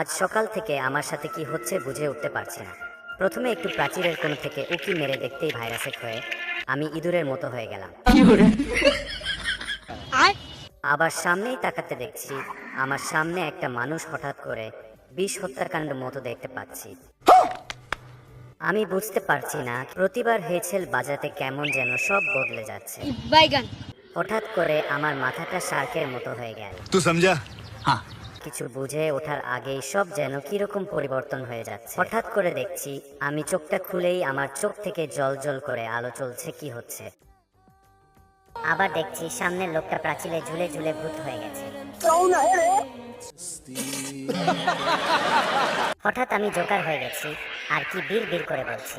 আজ সকাল থেকে আমার সাথে কি হচ্ছে বুঝে উঠতে পারছি না। প্রথমে একটু প্রাচীরের কোন থেকে উকি মেরে দেখতেই ভাইরাসে হয়ে আমি ইঁদুরের মতো হয়ে গেলাম। আবার সামনেই তাকাতে দেখছি আমার সামনে একটা মানুষ হঠাৎ করে বিষ হত্যাকাণ্ড মতো দেখতে পাচ্ছি। আমি বুঝতে পারছি না প্রতিবার হেছেল বাজাতে কেমন যেন সব বদলে যাচ্ছে। হঠাৎ করে আমার মাথাটা শার্কের মতো হয়ে গেল। তুই সমঝা হ্যাঁ কিছু বুঝে ওঠার আগেই সব যেন কীরকম পরিবর্তন হয়ে যাচ্ছে। হঠাৎ করে দেখছি, আমি চোখটা খুলেই আমার চোখ থেকে জল জল করে আলো চলছে, কি হচ্ছে? আবার দেখছি, সামনের লোকটা প্রাচীলে ঝুলে ঝুলে ভূত হয়ে গেছে। হঠাৎ আমি জোকার হয়ে গেছি, আর কি বীর বীর করে বলছি।